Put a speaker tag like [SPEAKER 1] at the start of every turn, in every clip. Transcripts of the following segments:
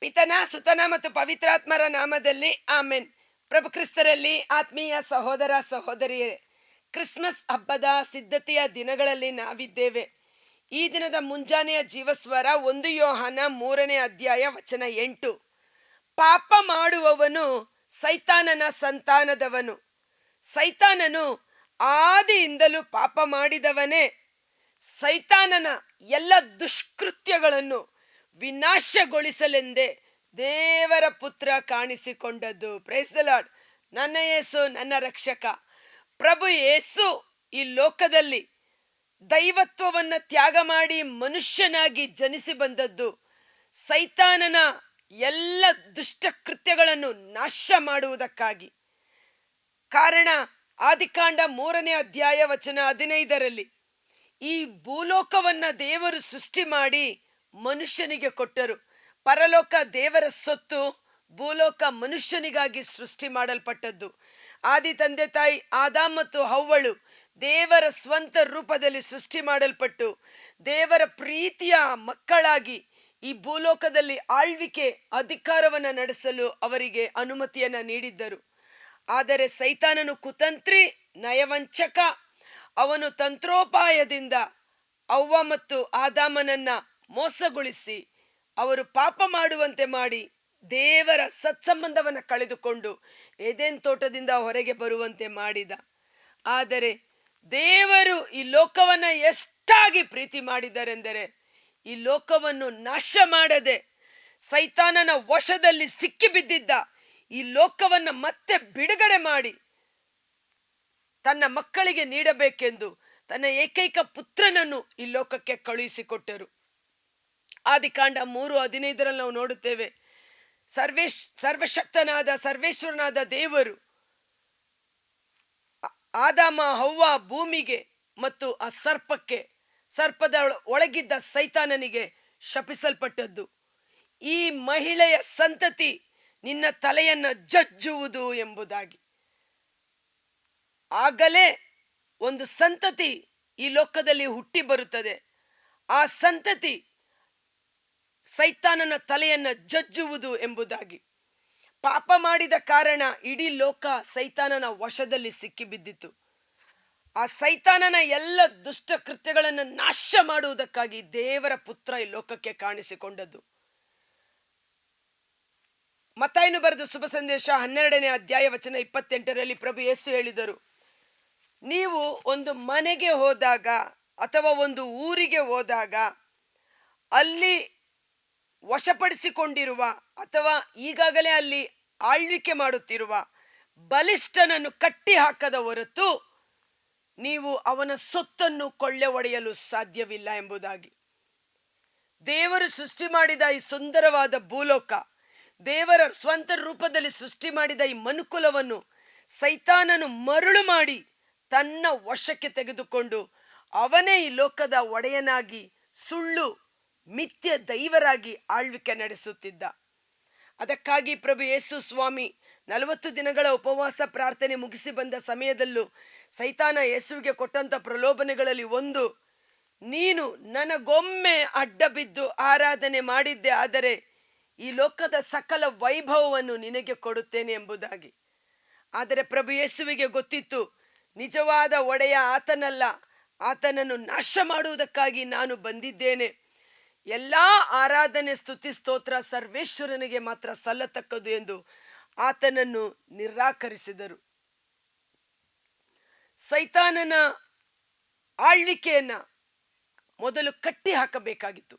[SPEAKER 1] ಪಿತನ, ಸುತನ ಮತ್ತು ಪವಿತ್ರಾತ್ಮರ ನಾಮದಲ್ಲಿ ಆಮೆನ್. ಪ್ರಭು ಕ್ರಿಸ್ತರಲ್ಲಿ ಆತ್ಮೀಯ ಸಹೋದರ ಸಹೋದರಿಯರೇ, ಕ್ರಿಸ್ಮಸ್ ಹಬ್ಬದ ಸಿದ್ಧತೆಯ ದಿನಗಳಲ್ಲಿ ನಾವಿದ್ದೇವೆ. ಈ ದಿನದ ಮುಂಜಾನೆಯ ಜೀವಸ್ವರ ಒಂದು ಯೋಹಾನ ಮೂರನೇ ಅಧ್ಯಾಯ ವಚನ ಎಂಟು. ಪಾಪ ಮಾಡುವವನು ಸೈತಾನನ ಸಂತಾನದವನು. ಸೈತಾನನು ಆದಿಯಿಂದಲೂ ಪಾಪ ಮಾಡಿದವನೇ. ಸೈತಾನನ ಎಲ್ಲ ದುಷ್ಕೃತ್ಯಗಳನ್ನು ವಿನಾಶಗೊಳಿಸಲೆಂದೇ ದೇವರ ಪುತ್ರ ಕಾಣಿಸಿಕೊಂಡದ್ದು. ಪ್ರೈಸ್ ದ ಲಾರ್ಡ್ ನನ್ನ ಯೇಸು, ನನ್ನ ರಕ್ಷಕ. ಪ್ರಭು ಯೇಸು ಈ ಲೋಕದಲ್ಲಿ ದೈವತ್ವವನ್ನು ತ್ಯಾಗ ಮಾಡಿ ಮನುಷ್ಯನಾಗಿ ಜನಿಸಿ ಬಂದದ್ದು. ಸೈತಾನನ ಎಲ್ಲ ದುಷ್ಟಕೃತ್ಯಗಳನ್ನು ನಾಶ ಮಾಡುವುದಕ್ಕಾಗಿ. ಕಾರಣ ಆದಿಕಾಂಡ ಮೂರನೇ ಅಧ್ಯಾಯ ವಚನ ಹದಿನೈದರಲ್ಲಿ ಈ ಭೂಲೋಕವನ್ನು ದೇವರು ಸೃಷ್ಟಿ ಮಾಡಿ ಮನುಷ್ಯನಿಗೆ ಕೊಟ್ಟರು. ಪರಲೋಕ ದೇವರ ಸೊತ್ತು ಭೂಲೋಕ ಮನುಷ್ಯನಿಗಾಗಿ ಸೃಷ್ಟಿ ಮಾಡಲ್ಪಟ್ಟದ್ದು. ಆದಿ ತಂದೆ ತಾಯಿ ಆದಾಮ್ ಮತ್ತು ಹವ್ವಳು ದೇವರ ಸ್ವಂತ ರೂಪದಲ್ಲಿ ಸೃಷ್ಟಿ ಮಾಡಲ್ಪಟ್ಟು ದೇವರ ಪ್ರೀತಿಯ ಮಕ್ಕಳಾಗಿ ಈ ಭೂಲೋಕದಲ್ಲಿ ಆಳ್ವಿಕೆ ಅಧಿಕಾರವನ್ನು ನಡೆಸಲು ಅವರಿಗೆ ಅನುಮತಿಯನ್ನು ನೀಡಿದ್ದರು. ಆದರೆ ಸೈತಾನನು ಕುತಂತ್ರಿ, ನಯವಂಚಕ, ಅವನು ತಂತ್ರೋಪಾಯದಿಂದ ಅವ್ವ ಮತ್ತು ಆದಾಮನನ್ನ ಮೋಸಗೊಳಿಸಿ ಅವರು ಪಾಪ ಮಾಡುವಂತೆ ಮಾಡಿ ದೇವರ ಸತ್ಸಂಬಂಧವನ್ನು ಕಳೆದುಕೊಂಡು ಎದೆನ್ ತೋಟದಿಂದ ಹೊರಗೆ ಬರುವಂತೆ ಮಾಡಿದ. ಆದರೆ ದೇವರು ಈ ಲೋಕವನ್ನು ಎಷ್ಟಾಗಿ ಪ್ರೀತಿ ಮಾಡಿದರೆಂದರೆ ಈ ಲೋಕವನ್ನು ನಾಶ ಮಾಡದೆ ಸೈತಾನನ ವಶದಲ್ಲಿ ಸಿಕ್ಕಿಬಿದ್ದಿದ್ದ ಈ ಲೋಕವನ್ನು ಮತ್ತೆ ಬಿಡುಗಡೆ ಮಾಡಿ ತನ್ನ ಮಕ್ಕಳಿಗೆ ನೀಡಬೇಕೆಂದು ತನ್ನ ಏಕೈಕ ಪುತ್ರನನ್ನು ಈ ಲೋಕಕ್ಕೆ ಕಳುಹಿಸಿಕೊಟ್ಟರು. ಆದಿಕಾಂಡ ಮೂರು ಹದಿನೈದರಲ್ಲಿ ನಾವು ನೋಡುತ್ತೇವೆ. ಸರ್ವೇಶ್, ಸರ್ವಶಕ್ತನಾದ, ಸರ್ವೇಶ್ವರನಾದ ದೇವರು ಆದಾಮ, ಹವ್ವ ಭೂಮಿಗೆ ಮತ್ತು ಆ ಸರ್ಪಕ್ಕೆ, ಸರ್ಪದ ಒಳ- ಒಳಗಿದ್ದ ಸೈತಾನನಿಗೆ ಶಪಿಸಲ್ಪಟ್ಟದ್ದು. ಈ ಮಹಿಳೆಯ ಸಂತತಿ ನಿನ್ನ ತಲೆಯನ್ನು ಜಜ್ಜುವುದು ಎಂಬುದಾಗಿ. ಆಗಲೇ ಒಂದು ಸಂತತಿ ಈ ಲೋಕದಲ್ಲಿ ಹುಟ್ಟಿ ಬರುತ್ತದೆ. ಆ ಸಂತತಿ ಸೈತಾನನ ತಲೆಯನ್ನು ಜಜ್ಜುವುದು ಎಂಬುದಾಗಿ. ಪಾಪ ಮಾಡಿದ ಕಾರಣ ಇಡೀ ಲೋಕ ಸೈತಾನನ ವಶದಲ್ಲಿ ಸಿಕ್ಕಿಬಿದ್ದಿತು. ಆ ಸೈತಾನನ ಎಲ್ಲ ದುಷ್ಟ ಕೃತ್ಯಗಳನ್ನು ನಾಶ ಮಾಡುವುದಕ್ಕಾಗಿ ದೇವರ ಪುತ್ರ ಈ ಲೋಕಕ್ಕೆ ಕಾಣಿಸಿಕೊಂಡದ್ದು. ಮತ್ತಾಯನು ಬರೆದ ಶುಭ ಸಂದೇಶ ಹನ್ನೆರಡನೇ ಅಧ್ಯಾಯ ವಚನ ಇಪ್ಪತ್ತೆಂಟರಲ್ಲಿ ಪ್ರಭು ಯೇಸು ಹೇಳಿದರು, ನೀವು ಒಂದು ಮನೆಗೆ ಹೋದಾಗ ಅಥವಾ ಒಂದು ಊರಿಗೆ ಹೋದಾಗ ಅಲ್ಲಿ ವಶಪಡಿಸಿಕೊಂಡಿರುವ ಅಥವಾ ಈಗಾಗಲೇ ಅಲ್ಲಿ ಆಳ್ವಿಕೆ ಮಾಡುತ್ತಿರುವ ಬಲಿಷ್ಠನನ್ನು ಕಟ್ಟಿ ಹಾಕದ ಹೊರತು ನೀವು ಅವನ ಸೊತ್ತನ್ನು ಕೊಳ್ಳೆ ಒಡೆಯಲು ಸಾಧ್ಯವಿಲ್ಲ ಎಂಬುದಾಗಿ. ದೇವರು ಸೃಷ್ಟಿ ಮಾಡಿದ ಈ ಸುಂದರವಾದ ಭೂಲೋಕ, ದೇವರ ಸ್ವಂತ ರೂಪದಲ್ಲಿ ಸೃಷ್ಟಿ ಮಾಡಿದ ಈ ಮನುಕುಲವನ್ನು ಸೈತಾನನು ಮರಳು ಮಾಡಿ ತನ್ನ ವಶಕ್ಕೆ ತೆಗೆದುಕೊಂಡು ಅವನೇ ಈ ಲೋಕದ ಒಡೆಯನಾಗಿ ಸುಳ್ಳು ಮಿಥ್ಯ ದೈವರಾಗಿ ಆಳ್ವಿಕೆ ನಡೆಸುತ್ತಿದ್ದ. ಅದಕ್ಕಾಗಿ ಪ್ರಭು ಯೇಸು ಸ್ವಾಮಿ, ನಲವತ್ತು ದಿನಗಳ ಉಪವಾಸ ಪ್ರಾರ್ಥನೆ ಮುಗಿಸಿ ಬಂದ ಸಮಯದಲ್ಲೂ ಸೈತಾನ ಯೇಸುವಿಗೆ ಕೊಟ್ಟಂತ ಪ್ರಲೋಭನೆಗಳಲ್ಲಿ ಒಂದು, ನೀನು ನನಗೊಮ್ಮೆ ಅಡ್ಡ ಬಿದ್ದು ಆರಾಧನೆ ಮಾಡಿದ್ದೆ, ಆದರೆ ಈ ಲೋಕದ ಸಕಲ ವೈಭವವನ್ನು ನಿನಗೆ ಕೊಡುತ್ತೇನೆ ಎಂಬುದಾಗಿ. ಆದರೆ ಪ್ರಭು ಯೇಸುವಿಗೆ ಗೊತ್ತಿತ್ತು, ನಿಜವಾದ ಒಡೆಯ ಆತನಲ್ಲ, ಆತನನ್ನು ನಾಶ ಮಾಡುವುದಕ್ಕಾಗಿ ನಾನು ಬಂದಿದ್ದೇನೆ. ಎಲ್ಲ ಆರಾಧನೆ, ಸ್ತುತಿ, ಸ್ತೋತ್ರ ಸರ್ವೇಶ್ವರನಿಗೆ ಮಾತ್ರ ಸಲ್ಲತಕ್ಕದು ಎಂದು ಆತನನ್ನು ನಿರಾಕರಿಸಿದರು. ಸೈತಾನನ ಆಳ್ವಿಕೆಯನ್ನ ಮೊದಲು ಕಟ್ಟಿ ಹಾಕಬೇಕಾಗಿತ್ತು.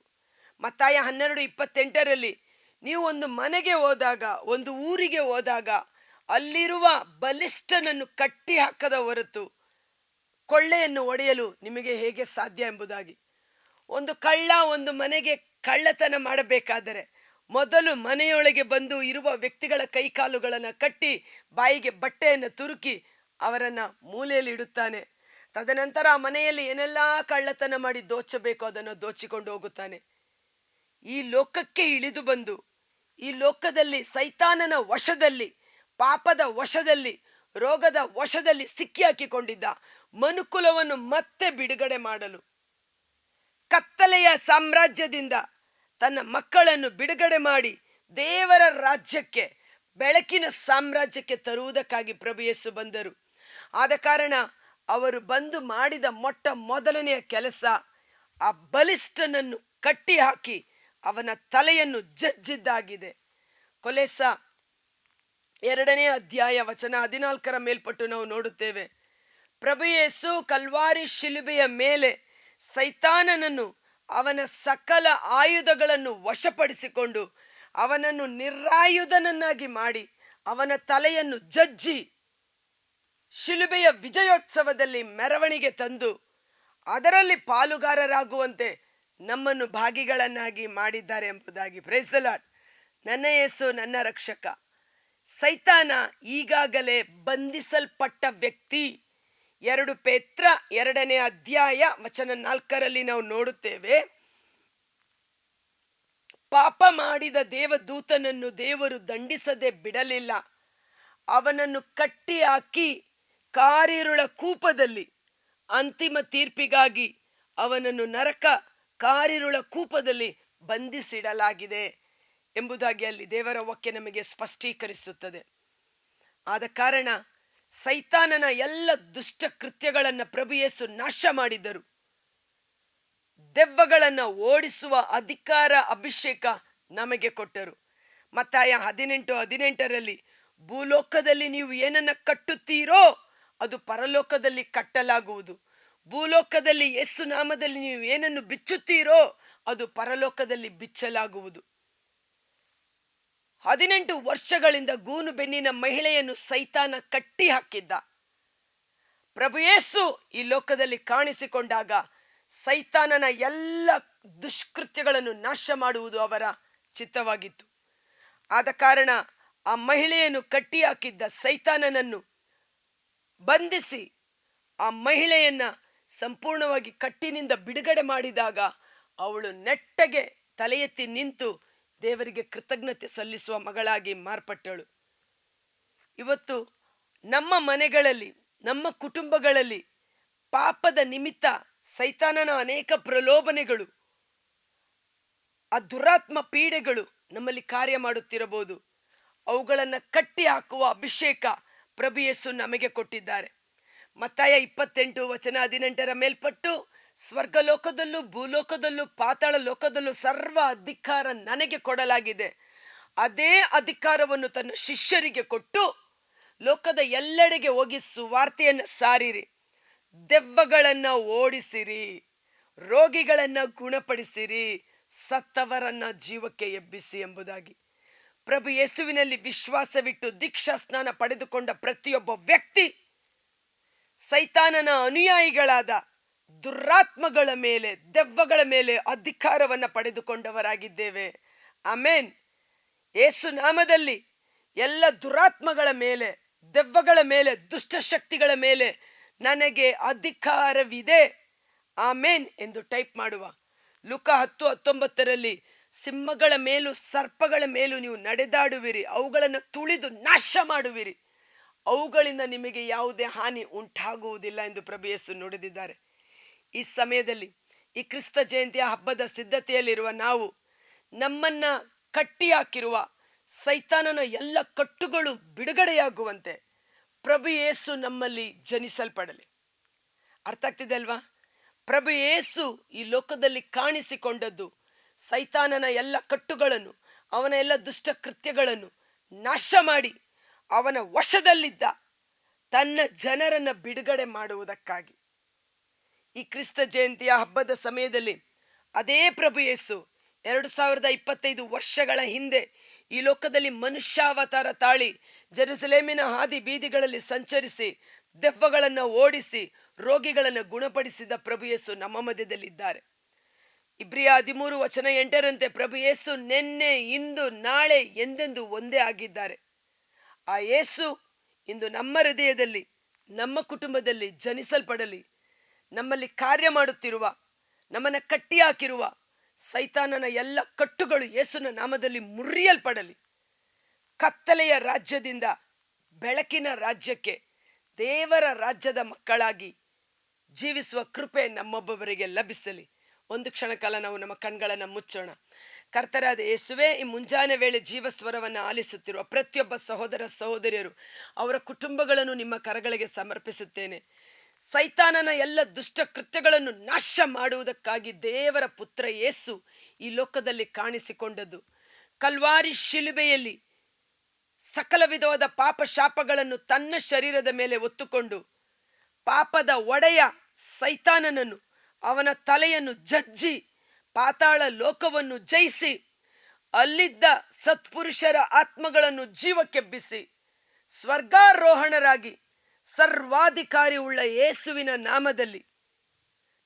[SPEAKER 1] ಮತ್ತಾಯ ಹನ್ನೆರಡು ಇಪ್ಪತ್ತೆಂಟರಲ್ಲಿ ನೀವು ಒಂದು ಮನೆಗೆ ಹೋದಾಗ, ಒಂದು ಊರಿಗೆ ಹೋದಾಗ ಅಲ್ಲಿರುವ ಬಲಿಷ್ಠನನ್ನು ಕಟ್ಟಿ ಹಾಕದ ಹೊರತು ಕೊಳ್ಳೆಯನ್ನು ಒಡೆಯಲು ನಿಮಗೆ ಹೇಗೆ ಸಾಧ್ಯ ಎಂಬುದಾಗಿ. ಒಂದು ಕಳ್ಳ ಒಂದು ಮನೆಗೆ ಕಳ್ಳತನ ಮಾಡಬೇಕಾದರೆ ಮೊದಲು ಮನೆಯೊಳಗೆ ಬಂದು ಇರುವ ವ್ಯಕ್ತಿಗಳ ಕೈಕಾಲುಗಳನ್ನು ಕಟ್ಟಿ ಬಾಯಿಗೆ ಬಟ್ಟೆಯನ್ನು ತುರುಕಿ ಅವರನ್ನು ಮೂಲೆಯಲ್ಲಿ ಇಡುತ್ತಾನೆ. ತದನಂತರ ಆ ಮನೆಯಲ್ಲಿ ಏನೆಲ್ಲ ಕಳ್ಳತನ ಮಾಡಿ ದೋಚಬೇಕು ಅದನ್ನು ದೋಚಿಕೊಂಡು ಹೋಗುತ್ತಾನೆ. ಈ ಲೋಕಕ್ಕೆ ಇಳಿದು ಬಂದು, ಈ ಲೋಕದಲ್ಲಿ ಸೈತಾನನ ವಶದಲ್ಲಿ, ಪಾಪದ ವಶದಲ್ಲಿ, ರೋಗದ ವಶದಲ್ಲಿ ಸಿಕ್ಕಿ ಹಾಕಿಕೊಂಡಿದ್ದ ಮನುಕುಲವನ್ನು ಮತ್ತೆ ಬಿಡುಗಡೆ ಮಾಡಲು ಕತ್ತಲೆಯ ಸಾಮ್ರಾಜ್ಯದಿಂದ ತನ್ನ ಮಕ್ಕಳನ್ನು ಬಿಡುಗಡೆ ಮಾಡಿ ದೇವರ ರಾಜ್ಯಕ್ಕೆ, ಬೆಳಕಿನ ಸಾಮ್ರಾಜ್ಯಕ್ಕೆ ತರುವುದಕ್ಕಾಗಿ ಪ್ರಭು ಬಂದರು. ಆದ ಕಾರಣ ಅವರು ಬಂದು ಮಾಡಿದ ಮೊಟ್ಟ ಮೊದಲನೆಯ ಕೆಲಸ, ಆ ಬಲಿಷ್ಠನನ್ನು ಕಟ್ಟಿ ಹಾಕಿ ಅವನ ತಲೆಯನ್ನು ಜಜ್ಜಿದ್ದಾಗಿದೆ. ಕೊಲೆಸ ಎರಡನೇ ಅಧ್ಯಾಯ ವಚನ ಹದಿನಾಲ್ಕರ ಮೇಲ್ಪಟ್ಟು ನಾವು ನೋಡುತ್ತೇವೆ. ಪ್ರಭು ಯೇಸು ಕಲ್ವಾರಿ ಶಿಲುಬೆಯ ಮೇಲೆ ಸೈತಾನನನ್ನು ಅವನ ಸಕಲ ಆಯುಧಗಳನ್ನು ವಶಪಡಿಸಿಕೊಂಡು ಅವನನ್ನು ನಿರಾಯುಧನನ್ನಾಗಿ ಮಾಡಿ ಅವನ ತಲೆಯನ್ನು ಜಜ್ಜಿ ಶಿಲುಬೆಯ ವಿಜಯೋತ್ಸವದಲ್ಲಿ ಮೆರವಣಿಗೆ ತಂದು ಅದರಲ್ಲಿ ಪಾಲುಗಾರರಾಗುವಂತೆ ನಮ್ಮನ್ನು ಭಾಗಿಗಳನ್ನಾಗಿ ಮಾಡಿದ್ದಾರೆ ಎಂಬುದಾಗಿ ಪ್ರೈಸ್ ದ ಲಾರ್ಡ್ ನನ್ನ ಯೇಸು, ನನ್ನ ರಕ್ಷಕ. ಸೈತಾನ ಈಗಾಗಲೇ ಬಂಧಿಸಲ್ಪಟ್ಟ ವ್ಯಕ್ತಿ. ಎರಡು ಪೇತ್ರ, ಎರಡನೇ ಅಧ್ಯಾಯ, ವಚನ ನಾಲ್ಕರಲ್ಲಿ ನಾವು ನೋಡುತ್ತೇವೆ. ಪಾಪ ಮಾಡಿದ ದೇವದೂತನನ್ನು ದೇವರು ದಂಡಿಸದೆ ಬಿಡಲಿಲ್ಲ. ಅವನನ್ನು ಕಟ್ಟಿ ಹಾಕಿ ಕಾರಿರುಳ ಕೂಪದಲ್ಲಿ ಅಂತಿಮ ತೀರ್ಪಿಗಾಗಿ ಅವನನ್ನು ನರಕ ಕಾರಿರುಳ ಕೂಪದಲ್ಲಿ ಬಂಧಿಸಿಡಲಾಗಿದೆ ಎಂಬುದಾಗಿ ಅಲ್ಲಿ ದೇವರ ವಾಕ್ಯ ನಮಗೆ ಸ್ಪಷ್ಟೀಕರಿಸುತ್ತದೆ. ಆದ ಕಾರಣ ಸೈತಾನನ ಎಲ್ಲ ದುಷ್ಟ ಕೃತ್ಯಗಳನ್ನು ಪ್ರಭು ಯೇಸು ನಾಶ ಮಾಡಿದರು. ದೆವ್ವಗಳನ್ನು ಓಡಿಸುವ ಅಧಿಕಾರ ಅಭಿಷೇಕ ನಮಗೆ ಕೊಟ್ಟರು. ಮತ್ತಾಯ ಹದಿನೆಂಟು ಹದಿನೆಂಟರಲ್ಲಿ ಭೂಲೋಕದಲ್ಲಿ ನೀವು ಏನನ್ನ ಕಟ್ಟುತ್ತೀರೋ ಅದು ಪರಲೋಕದಲ್ಲಿ ಕಟ್ಟಲಾಗುವುದು. ಭೂಲೋಕದಲ್ಲಿ ಯೇಸು ನಾಮದಲ್ಲಿ ನೀವು ಏನನ್ನು ಬಿಚ್ಚುತ್ತೀರೋ ಅದು ಪರಲೋಕದಲ್ಲಿ ಬಿಚ್ಚಲಾಗುವುದು. ಹದಿನೆಂಟು ವರ್ಷಗಳಿಂದ ಗೂನು ಬೆನ್ನಿನ ಮಹಿಳೆಯನ್ನು ಸೈತಾನ ಕಟ್ಟಿ ಹಾಕಿದ್ದ. ಪ್ರಭುಯೇಸು ಈ ಲೋಕದಲ್ಲಿ ಕಾಣಿಸಿಕೊಂಡಾಗ ಸೈತಾನನ ಎಲ್ಲ ದುಷ್ಕೃತ್ಯಗಳನ್ನು ನಾಶ ಮಾಡುವುದು ಅವರ ಚಿತ್ತವಾಗಿತ್ತು. ಆದ ಕಾರಣ ಆ ಮಹಿಳೆಯನ್ನು ಕಟ್ಟಿ ಹಾಕಿದ್ದ ಸೈತಾನನನ್ನು ಬಂಧಿಸಿ ಆ ಮಹಿಳೆಯನ್ನು ಸಂಪೂರ್ಣವಾಗಿ ಕಟ್ಟಿನಿಂದ ಬಿಡುಗಡೆ ಮಾಡಿದಾಗ ಅವಳು ನೆಟ್ಟಗೆ ತಲೆ ಎತ್ತಿ ನಿಂತು ದೇವರಿಗೆ ಕೃತಜ್ಞತೆ ಸಲ್ಲಿಸುವ ಮಗಳಾಗಿ ಮಾರ್ಪಟ್ಟಳು. ಇವತ್ತು ನಮ್ಮ ಮನೆಗಳಲ್ಲಿ, ನಮ್ಮ ಕುಟುಂಬಗಳಲ್ಲಿ ಪಾಪದ ನಿಮಿತ್ತ ಸೈತಾನನ ಅನೇಕ ಪ್ರಲೋಭನೆಗಳು ಆ ದುರಾತ್ಮ ಪೀಡೆಗಳು ನಮ್ಮಲ್ಲಿ ಕಾರ್ಯ ಮಾಡುತ್ತಿರಬಹುದು. ಅವುಗಳನ್ನು ಕಟ್ಟಿ ಹಾಕುವ ಅಭಿಷೇಕ ಪ್ರಭು ನಮಗೆ ಕೊಟ್ಟಿದ್ದಾರೆ. ಮತ್ತಾಯ ಇಪ್ಪತ್ತೆಂಟು ವಚನ ಹದಿನೆಂಟರ ಮೇಲ್ಪಟ್ಟು ಸ್ವರ್ಗಲೋಕದಲ್ಲೂ, ಭೂಲೋಕದಲ್ಲೂ, ಪಾತಾಳ ಲೋಕದಲ್ಲೂ ಸರ್ವ ಅಧಿಕಾರ ನನಗೆ ಕೊಡಲಾಗಿದೆ. ಅದೇ ಅಧಿಕಾರವನ್ನು ತನ್ನ ಶಿಷ್ಯರಿಗೆ ಕೊಟ್ಟು ಲೋಕದ ಎಲ್ಲೆಡೆಗೆ ಹೋಗಿ ಸುವಾರ್ತೆಯನ್ನು ಸಾರಿರಿ. ದೆವ್ವಗಳನ್ನು ಓಡಿಸಿರಿ. ರೋಗಿಗಳನ್ನು ಗುಣಪಡಿಸಿರಿ. ಸತ್ತವರನ್ನ ಜೀವಕ್ಕೆ ಎಬ್ಬಿಸಿ ಎಂಬುದಾಗಿ. ಪ್ರಭು ಯೇಸುವಿನಲ್ಲಿ ವಿಶ್ವಾಸವಿಟ್ಟು ದೀಕ್ಷಾ ಸ್ನಾನ ಪಡೆದುಕೊಂಡ ಪ್ರತಿಯೊಬ್ಬ ವ್ಯಕ್ತಿ ಸೈತಾನನ ಅನುಯಾಯಿಗಳಾದ ದುರಾತ್ಮಗಳ ಮೇಲೆ, ದೆವ್ವಗಳ ಮೇಲೆ ಅಧಿಕಾರವನ್ನು ಪಡೆದುಕೊಂಡವರಾಗಿದ್ದೇವೆ. ಆಮೇನ್. ಏಸು ನಾಮದಲ್ಲಿ ಎಲ್ಲ ದುರಾತ್ಮಗಳ ಮೇಲೆ, ದೆವ್ವಗಳ ಮೇಲೆ ದುಷ್ಟಶಕ್ತಿಗಳ ಮೇಲೆ ನನಗೆ ಅಧಿಕಾರವಿದೆ. ಆಮೇನ್ ಎಂದು ಟೈಪ್ ಮಾಡುವ. ಲುಕ ಹತ್ತು ಹತ್ತೊಂಬತ್ತರಲ್ಲಿ, ಸಿಂಹಗಳ ಮೇಲೂ ಸರ್ಪಗಳ ಮೇಲೂ ನೀವು ನಡೆದಾಡುವಿರಿ, ಅವುಗಳನ್ನು ತುಳಿದು ನಾಶ ಮಾಡುವಿರಿ. ಅವುಗಳಿಂದ ನಿಮಗೆ ಯಾವುದೇ ಹಾನಿ ಉಂಟಾಗುವುದಿಲ್ಲ ಎಂದು ಪ್ರಭು ಯೇಸು ನುಡಿದಿದ್ದಾರೆ. ಈ ಸಮಯದಲ್ಲಿ ಈ ಕ್ರಿಸ್ತ ಜಯಂತಿಯ ಹಬ್ಬದ ಸಿದ್ಧತೆಯಲ್ಲಿರುವ ನಾವು ನಮ್ಮನ್ನ ಕಟ್ಟಿ ಹಾಕಿರುವ ಸೈತಾನನ ಎಲ್ಲ ಕಟ್ಟುಗಳು ಬಿಡುಗಡೆಯಾಗುವಂತೆ ಪ್ರಭು ಯೇಸು ನಮ್ಮಲ್ಲಿ ಜನಿಸಲ್ಪಡಲಿ. ಅರ್ಥ ಆಗ್ತಿದೆ ಅಲ್ವಾ? ಪ್ರಭು ಯೇಸು ಈ ಲೋಕದಲ್ಲಿ ಕಾಣಿಸಿಕೊಂಡದ್ದು ಸೈತಾನನ ಎಲ್ಲ ಕಟ್ಟುಗಳನ್ನು, ಅವನ ಎಲ್ಲ ದುಷ್ಟ ಕೃತ್ಯಗಳನ್ನು ನಾಶ ಮಾಡಿ ಅವನ ವಶದಲ್ಲಿದ್ದ ತನ್ನ ಜನರನ್ನು ಬಿಡುಗಡೆ ಮಾಡುವುದಕ್ಕಾಗಿ. ಈ ಕ್ರಿಸ್ತ ಜಯಂತಿಯ ಹಬ್ಬದ ಸಮಯದಲ್ಲಿ ಅದೇ ಪ್ರಭು ಯೇಸು ಎರಡು ಸಾವಿರದ ಇಪ್ಪತ್ತೈದು ವರ್ಷಗಳ ಹಿಂದೆ ಈ ಲೋಕದಲ್ಲಿ ಮನುಷ್ಯಾವತಾರ ತಾಳಿ ಜೆರುಸಲೇಮಿನ ಹಾದಿ ಬೀದಿಗಳಲ್ಲಿ ಸಂಚರಿಸಿ, ದೆವ್ವಗಳನ್ನು ಓಡಿಸಿ, ರೋಗಿಗಳನ್ನು ಗುಣಪಡಿಸಿದ ಪ್ರಭು ಯೇಸು ನಮ್ಮ ಮಧ್ಯದಲ್ಲಿದ್ದಾರೆ. ಇಬ್ರಿಯ ಹದಿಮೂರು ವಚನ ಎಂಟರಂತೆ ಪ್ರಭು ಯೇಸು ನಿನ್ನೆ, ಇಂದು, ನಾಳೆ ಎಂದೆಂದು ಒಂದೇ ಆಗಿದ್ದಾರೆ. ಆ ಯೇಸು ಇಂದು ನಮ್ಮ ಹೃದಯದಲ್ಲಿ, ನಮ್ಮ ಕುಟುಂಬದಲ್ಲಿ ಜನಿಸಲ್ಪಡಲಿ. ನಮ್ಮಲ್ಲಿ ಕಾರ್ಯ ಮಾಡುತ್ತಿರುವ, ನಮ್ಮನ್ನು ಕಟ್ಟಿಹಾಕಿರುವ ಸೈತಾನನ ಎಲ್ಲ ಕಟ್ಟುಗಳು ಯೇಸುನ ನಾಮದಲ್ಲಿ ಮುರಿಯಲ್ಪಡಲಿ. ಕತ್ತಲೆಯ ರಾಜ್ಯದಿಂದ ಬೆಳಕಿನ ರಾಜ್ಯಕ್ಕೆ ದೇವರ ರಾಜ್ಯದ ಮಕ್ಕಳಾಗಿ ಜೀವಿಸುವ ಕೃಪೆ ನಮ್ಮೊಬ್ಬೊಬ್ಬರಿಗೆ ಲಭಿಸಲಿ. ಒಂದು ಕ್ಷಣ ಕಾಲ ನಾವು ನಮ್ಮ ಕಣ್ಗಳನ್ನು ಮುಚ್ಚೋಣ. ಕರ್ತರಾದ ಯೇಸುವೆ, ಈ ಮುಂಜಾನೆ ವೇಳೆ ಜೀವಸ್ವರವನ್ನು ಆಲಿಸುತ್ತಿರುವ ಪ್ರತಿಯೊಬ್ಬ ಸಹೋದರ ಸಹೋದರಿಯರು, ಅವರ ಕುಟುಂಬಗಳನ್ನು ನಿಮ್ಮ ಕರಗಳಿಗೆ ಸಮರ್ಪಿಸುತ್ತೇನೆ. ಸೈತಾನನ ಎಲ್ಲ ದುಷ್ಟ ಕೃತ್ಯಗಳನ್ನು ನಾಶ ಮಾಡುವುದಕ್ಕಾಗಿ ದೇವರ ಪುತ್ರ ಯೇಸು ಈ ಲೋಕದಲ್ಲಿ ಕಾಣಿಸಿಕೊಂಡದ್ದು. ಕಲ್ವಾರಿ ಶಿಲುಬೆಯಲ್ಲಿ ಸಕಲ ವಿಧವಾದ ಪಾಪ ಶಾಪಗಳನ್ನು ತನ್ನ ಶರೀರದ ಮೇಲೆ ಒತ್ತುಕೊಂಡು ಪಾಪದ ಒಡೆಯ ಸೈತಾನನನ್ನು ಅವನ ತಲೆಯನ್ನು ಜಜ್ಜಿ ಪಾತಾಳ ಲೋಕವನ್ನು ಜಯಿಸಿ ಅಲ್ಲಿದ್ದ ಸತ್ಪುರುಷರ ಆತ್ಮಗಳನ್ನು ಜೀವಕ್ಕೆಬ್ಬಿಸಿ ಸ್ವರ್ಗಾರೋಹಣರಾಗಿ ಸರ್ವಾಧಿಕಾರಿ ಉಳ್ಳ ಯೇಸುವಿನ ನಾಮದಲ್ಲಿ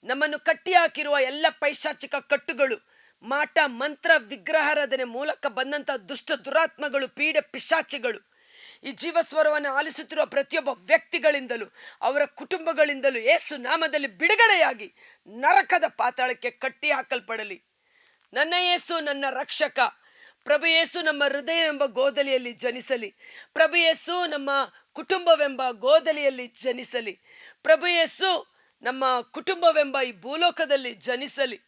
[SPEAKER 1] ನಮ್ಮನ್ನು ಕಟ್ಟಿಹಾಕಿರುವ ಎಲ್ಲ ಪೈಶಾಚಿಕ ಕಟ್ಟುಗಳು, ಮಾಟ, ಮಂತ್ರ, ವಿಗ್ರಹಾರಾಧನೆ ಮೂಲಕ ಬಂದಂಥ ದುಷ್ಟ ದುರಾತ್ಮಗಳು, ಪೀಡೆ ಪಿಶಾಚಿಗಳು, ಈ ಜೀವಸ್ವರವನ್ನು ಆಲಿಸುತ್ತಿರುವ ಪ್ರತಿಯೊಬ್ಬ ವ್ಯಕ್ತಿಗಳಿಂದಲೂ, ಅವರ ಕುಟುಂಬಗಳಿಂದಲೂ ಏಸು ನಾಮದಲ್ಲಿ ಬಿಡುಗಡೆಯಾಗಿ ನರಕದ ಪಾತಾಳಕ್ಕೆ ಕಟ್ಟಿ ಹಾಕಲ್ಪಡಲಿ ನನ್ನ ಯೇಸು, ನನ್ನ ರಕ್ಷಕ ಪ್ರಭು ಯೇಸು ನಮ್ಮ ಹೃದಯವೆಂಬ ಗೋದಲಿಯಲ್ಲಿ ಜನಿಸಲಿ. ಪ್ರಭು ಯೇಸು ನಮ್ಮ ಕುಟುಂಬವೆಂಬ ಗೋದಲಿಯಲ್ಲಿ ಜನಿಸಲಿ. ಪ್ರಭು ಯೇಸು ನಮ್ಮ ಕುಟುಂಬವೆಂಬ ಈ ಭೂಲೋಕದಲ್ಲಿ ಜನಿಸಲಿ.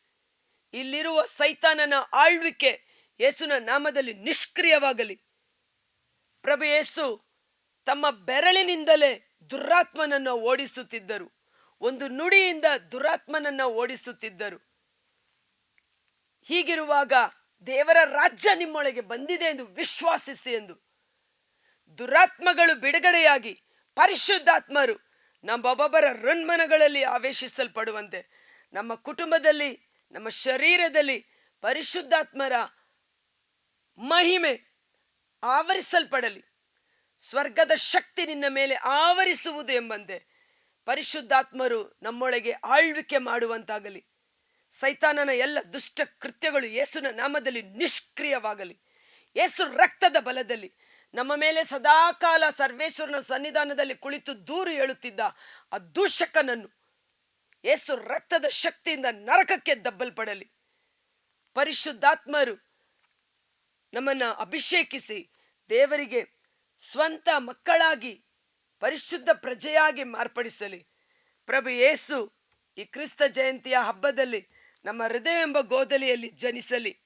[SPEAKER 1] ಇಲ್ಲಿರುವ ಸೈತಾನನ ಆಳ್ವಿಕೆ ಯೇಸುನ ನಾಮದಲ್ಲಿ ನಿಷ್ಕ್ರಿಯವಾಗಲಿ. ಪ್ರಭು ಯೇಸು ತಮ್ಮ ಬೆರಳಿನಿಂದಲೇ ದುರಾತ್ಮನನ್ನು ಓಡಿಸುತ್ತಿದ್ದರು. ಒಂದು ನುಡಿಯಿಂದ ದುರಾತ್ಮನನ್ನು ಓಡಿಸುತ್ತಿದ್ದರು. ಹೀಗಿರುವಾಗ ದೇವರ ರಾಜ್ಯ ನಿಮ್ಮೊಳಗೆ ಬಂದಿದೆ ಎಂದು ವಿಶ್ವಾಸಿಸಿ ಎಂದು. ದುರಾತ್ಮಗಳು ಬಿಡುಗಡೆಯಾಗಿ ಪರಿಶುದ್ಧಾತ್ಮರು ನಮ್ಮೊಬ್ಬೊಬ್ಬರ ಋಣ್ಮನಗಳಲ್ಲಿ ಆವೇಶಿಸಲ್ಪಡುವಂತೆ ನಮ್ಮ ಕುಟುಂಬದಲ್ಲಿ, ನಮ್ಮ ಶರೀರದಲ್ಲಿ ಪರಿಶುದ್ಧಾತ್ಮರ ಮಹಿಮೆ ಆವರಿಸಲ್ಪಡಲಿ. ಸ್ವರ್ಗದ ಶಕ್ತಿ ನಿನ್ನ ಮೇಲೆ ಆವರಿಸುವುದು ಎಂಬಂತೆ ಪರಿಶುದ್ಧಾತ್ಮರು ನಮ್ಮೊಳಗೆ ಆಳ್ವಿಕೆ ಮಾಡುವಂತಾಗಲಿ. ಸೈತಾನನ ಎಲ್ಲ ದುಷ್ಟ ಕೃತ್ಯಗಳು ಯೇಸುನ ನಾಮದಲ್ಲಿ ನಿಷ್ಕ್ರಿಯವಾಗಲಿ. ಯೇಸು ರಕ್ತದ ಬಲದಲ್ಲಿ ನಮ್ಮ ಮೇಲೆ ಸದಾಕಾಲ ಸರ್ವೇಶ್ವರನ ಸನ್ನಿಧಾನದಲ್ಲಿ ಕುಳಿತು ದೂರು ಹೇಳುತ್ತಿದ್ದ ಆ ದೂಷಕನನ್ನು ಯೇಸು ರಕ್ತದ ಶಕ್ತಿಯಿಂದ ನರಕಕ್ಕೆ ದಬ್ಬಲ್ಪಡಲಿ. ಪರಿಶುದ್ಧಾತ್ಮರು ನಮ್ಮನ್ನು ಅಭಿಷೇಕಿಸಿ ದೇವರಿಗೆ ಸ್ವಂತ ಮಕ್ಕಳಾಗಿ ಪರಿಶುದ್ಧ ಪ್ರಜೆಯಾಗಿ ಮಾರ್ಪಡಿಸಲಿ. ಪ್ರಭು ಯೇಸು ಈ ಕ್ರಿಸ್ತ ಜಯಂತಿಯ ಹಬ್ಬದಲ್ಲಿ ನಮ್ಮ ಹೃದಯ ಎಂಬ ಗೋದಲಿಯಲ್ಲಿ ಜನಿಸಲಿ.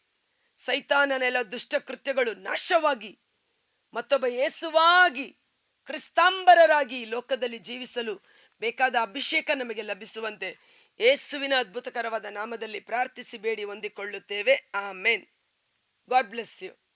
[SPEAKER 1] ಸೈತಾನನೆಲ್ಲ ದುಷ್ಟಕೃತ್ಯಗಳು ನಾಶವಾಗಿ, ಮತ್ತೊಬ್ಬ ಯೇಸುವಾಗಿ, ಕ್ರಿಸ್ತಾಂಬರರಾಗಿ ಲೋಕದಲ್ಲಿ ಜೀವಿಸಲು ಬೇಕಾದ ಅಭಿಷೇಕ ನಮಗೆ ಲಭಿಸುವಂತೆ ಯೇಸುವಿನ ಅದ್ಭುತಕರವಾದ ನಾಮದಲ್ಲಿ ಪ್ರಾರ್ಥಿಸಿ ಬೇಡಿ, ಹೊಂದಿಕೊಳ್ಳುತ್ತೇವೆ. ಆ ಮೇನ್ ಗಾಡ್ ಬ್ಲೆಸ್ ಯು.